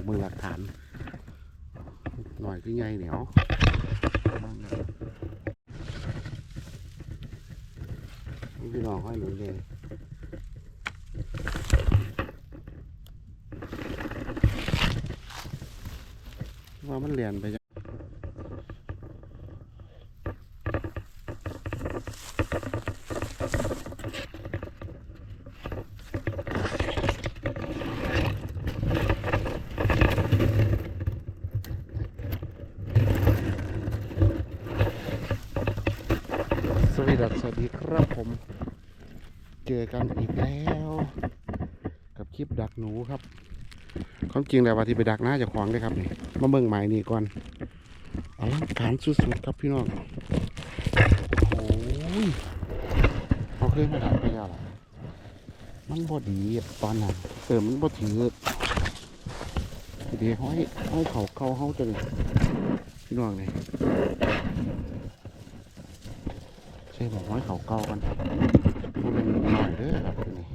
องมือหลักฐาน หน่อยคือไงเหนียวนี่พี่น้องให้หนูเลยว่ามันเรียนไปจัง สวัส ดีครับผม เจอกันอีกแล้ว กับคลิปดักหนูครับความจริงแล้วว่าที่ไปดักหน้าจะขวางได้ครับนี่มาเบิ่งหมายนี่ก่อนอลังการสุดๆครับพี่น้องโอ้ยเขาเคยมาดักไปแล้วล่ะมันบอดีตอนนั้นเออมันบอถือเดี๋ยวห้อยห้อยเขาเข้าเขาจะพี่น้องนี่ ช่บอกให้เขาเกากันครับมันเป็นหน่อยเด้อครับนี่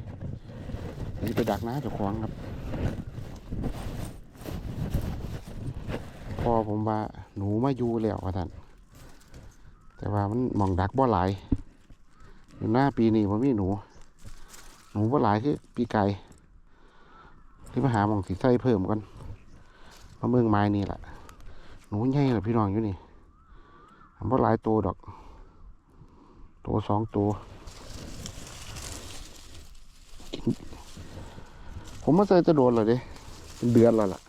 นี่ไปดักนะเจ้าของครับพอผมว่าหนูมาอยู่แล้วท่านแต่ว่ามันหมองดักบ่หลายอยู่หน้าปีนี้ผมมีหนู หนูบ่หลายคือปีไก่ที่มาหาหมองสีใส่เพิ่มกันมาเมืองไม้นี่แหละหนูใหญ่เลยพี่น้องอยู่นี่บ่หลายตัวดอก ตัวสองตัวผมมาเจอจะโดนเลยดิเป็นเดือนแล้วล่ะ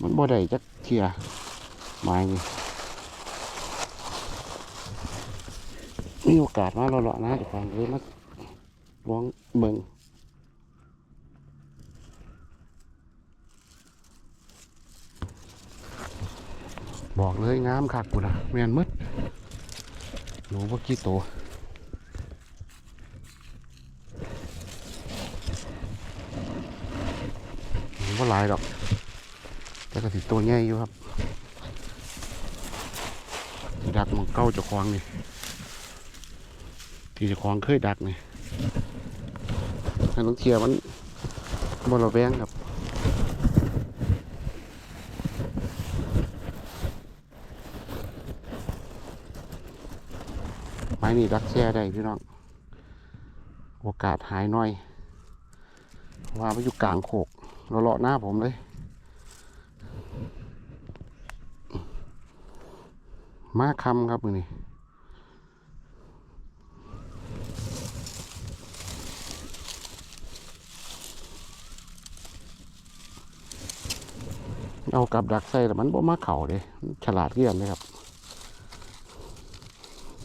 มันบ่ได้จักเทียไม้นี่มีโอกาสมาเราเลาะๆนะอีกครั้งเลยมาลองเบิ่ง บอกเลยงามคักกูนะแมนมืดหนูว่ากี่ตัวหนูว่าลายดอก แต่ก็สิตัวใหญ่อยู่ครับดักมันเก้าจะคลองนี่ที่จะคลองเคยดักนี่ให้น้องเทียมันบนระแวงครับ ม้นี่รักแช่ได้พี่น้อง โอกาสหายน่อยว่าไปอยู่กลางโขกเราเลาะหน้าผมเลย มาคำครับมือนี่เอากับดักใส่แต่มันบ่มาเข่าเลยฉลาดเกี่ยนเลยครับ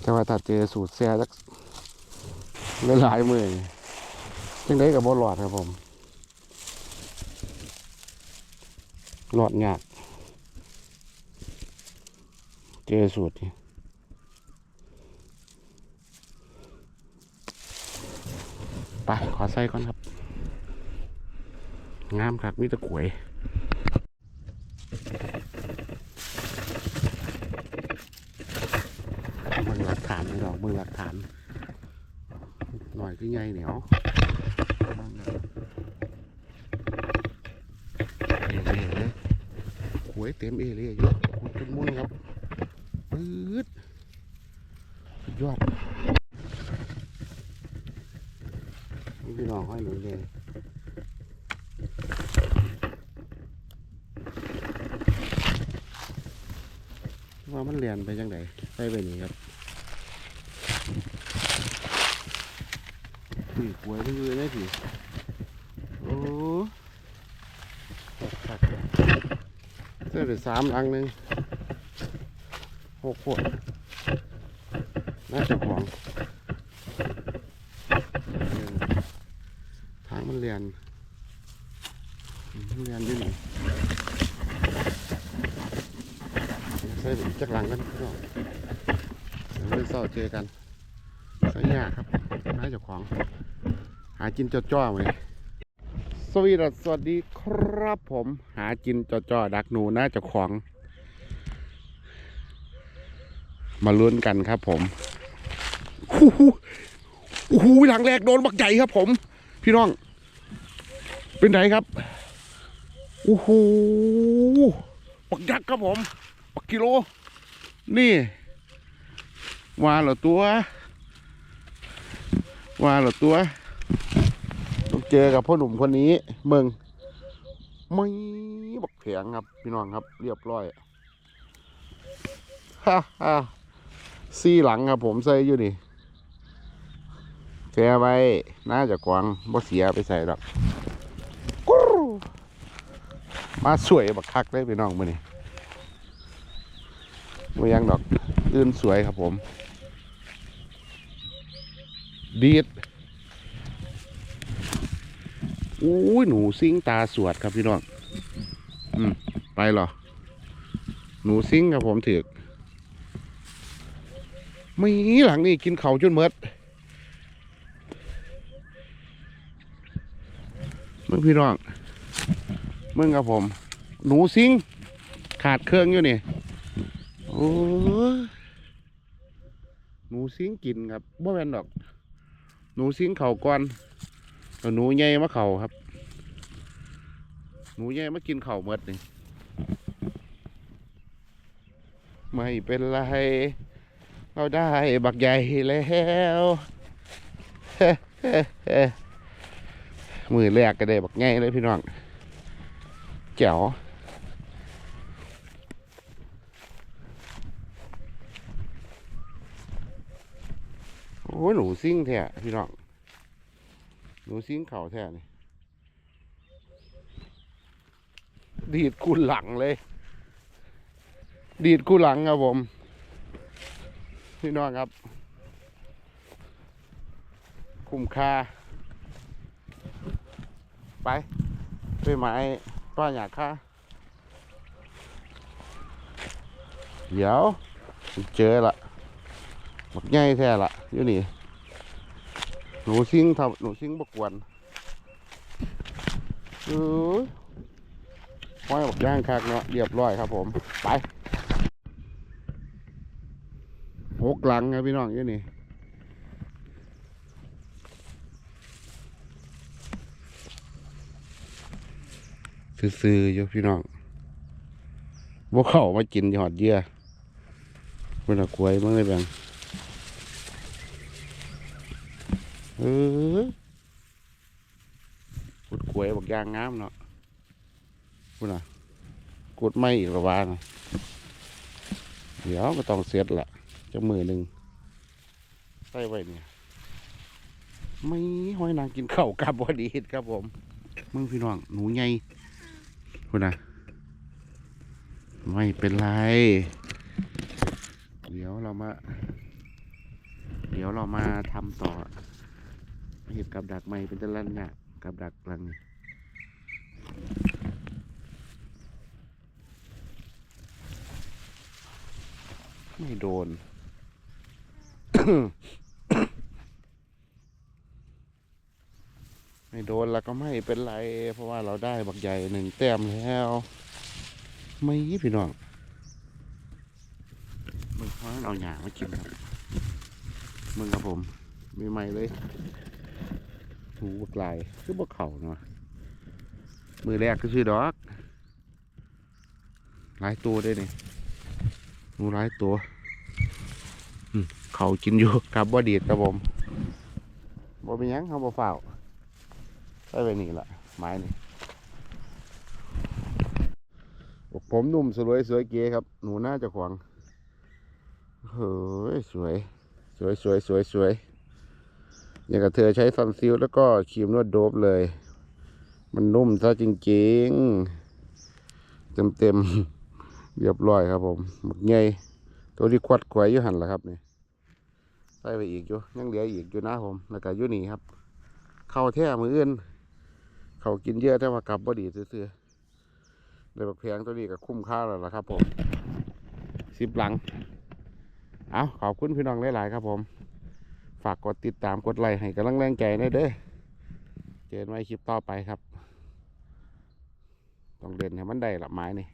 แต่ว่าถ้าเจอสูตรแซ่สักหลายๆมือจังได้กับบหลอดครับผม หลอดยากเจอสูตรนี่ไปขอใส่ก่อนครับ งามครับมีตะกวย มือหลัก ฐานนี่หรอกมืองหลักฐาน หน่อยคือไงเหนียวเอเลยหวยเต็มเอเล่เยอะขุดจนมุ่นครับปื๊ดยอดพี่น้องห้อยหนูเลยว่ามันเรียนไปจังไดใส่ไปนี่ครับ ผีกล้วยมันอยู่ได้ผีโอ้เสื้อเดือสามลังหนึ่งหกขวดน่าจะของทางมันเรียนมันเรียนอยู่นี่ใส่จักหลังกันพี่น้องเดี๋ยวเศร้าเจอกันใส่ยาครับน่าจะของ หากินจ้อๆมาเลยสวีดัสสวัสดีครับผม หากินจ้อดักหนูน่าจะของ มาลุ้นกันครับผมฮู้ฮู้โอ้โหหลังแรกโดนบักใหญ่ครับผม พี่น้อง เป็นไงครับโอ้โหบักยักษ์ครับผมบักกิโล นี่ว่าเหรอตัวว่าเหรอตัว เจอกับพ่อหนุ่มคนนี้เมืองไม่บักแผงครับ พี่น้องครับ เรียบร้อยฮ่าฮ่าซี่หลังครับผมใส่อยู่นี่แช่ไว้น่าจะกวางบ่เสียไปใส่ดอกกรูมาสวยบักคักเลยพี่น้องมือนี่ไม่ยังดอกอื่นสวยครับผม ดีด อู้ยหนูซิงตาสวดครับพี่น้องอืมไปเหรอ หนูซิงครับผมถือไม่หลังนี่กินเขาจนเมดมึงพี่น้องมึงครับผม หนูซิง ขาดเครื่องอยู่นี่โอ้หนูซิงกินครับบ่แม่นดอก หนูซิงเข่าก่อน แล้วหนูใหญ่มาเข่าครับ หนูใหญ่มากินเข่าเมดนี่ไม่เป็นไร เราได้บักใหญ่แล้วมือแรกก็ได้บักใหญ่เลยพี่น้องแจ๋วโอ้หนูซิ่งแท้พี่น้อง หนูซิงเข่าแท้นี่ดีดกูหลังเลย ดีดกูหลังครับผม พี่น้องครับ คุ้มค่า ไปไปไม้ป้าอยากค่าเดี๋ยว เจอละหมดง่ายแท้ละอยู่นี่ นูซิงทำหนูซิงบกวนเออห้อยบอกย่างคักเนาะเรียบร้อยครับ ผม ไปหกหลังครับพี่น้องอยู่นี่ซื้อๆอยู่พี่น้องบ่เข้ามากินหอดเยื่อเพิ่นกล้วยมาเลยแบ่ง เออพุดกล้วยบอกย่างงามเนาะพูดนะกดไม่อีกละวานะเดี๋ยวก็ต้องเสร็จละจะมือหนึ่งใส่ไว้เนี่ยไม่ห้อยนางกินข้าวกับบอดีครับผม มึงพี่น้องหนูใหญ่พูดนะไม่เป็นไร เดี๋ยวเรามา เดี๋ยวเรามาทำต่อ เห็ดกับดักใหม่เป็นตะลันเนี่ยกับดักลังไม่โดน ไม่โดนแล้วก็ไม่เป็นไร เพราะว่าเราได้บักใหญ่หนึ่งแต้มแล้ว ไม่พี่น้องมึงเขาเอาหยามากินครับ มึงครับผม มีใหม่เลย หูบักลายคือบักเข่าเนาะมือแรกก็ชื่อดอกหลายตัวได้เนี่ยหนูร้ายตัวเขากินอยู่ครับบ่ดีดครับผมบ่เป็นยังเขาบ่ฝ้าวใส่ไปนี่ละไม้นี่ผมหนุ่มสวยสวยเก๋ครับ หนูน่าจะขวางเฮ้ยสวย สวยสวยสวยสวย อย่างกับเธอใช้ซันซิลแล้วก็ครีมนวดโดบเลย มันนุ่มซะจริงๆ เต็มเต็มๆเรียบร้อยครับผมหมึกใหญ่ตัวที่ควัดไขวอยู่หันละครับนี่ใส่ไปอีกอยู่ยังเหลืออีกอยู่นะผมแล้วก็อยู่นี่ครับ เข้าแท้มืออื่น เขากินเยอะแต่ว่ากลับบ่ดีซื่อๆเลยบักแพงตัวนี้ก็คุ้มค่าแล้วล่ะครับผมสิบหลัง เอาขอบคุณพี่น้องหลายๆครับผม ฝากกดติดตามกดไลค์ให้กำลังแรงใจหน่อยเด้อเจอกันไว้คลิปต่อไปครับ ต้องเดินให้มันได้ละไม้นี่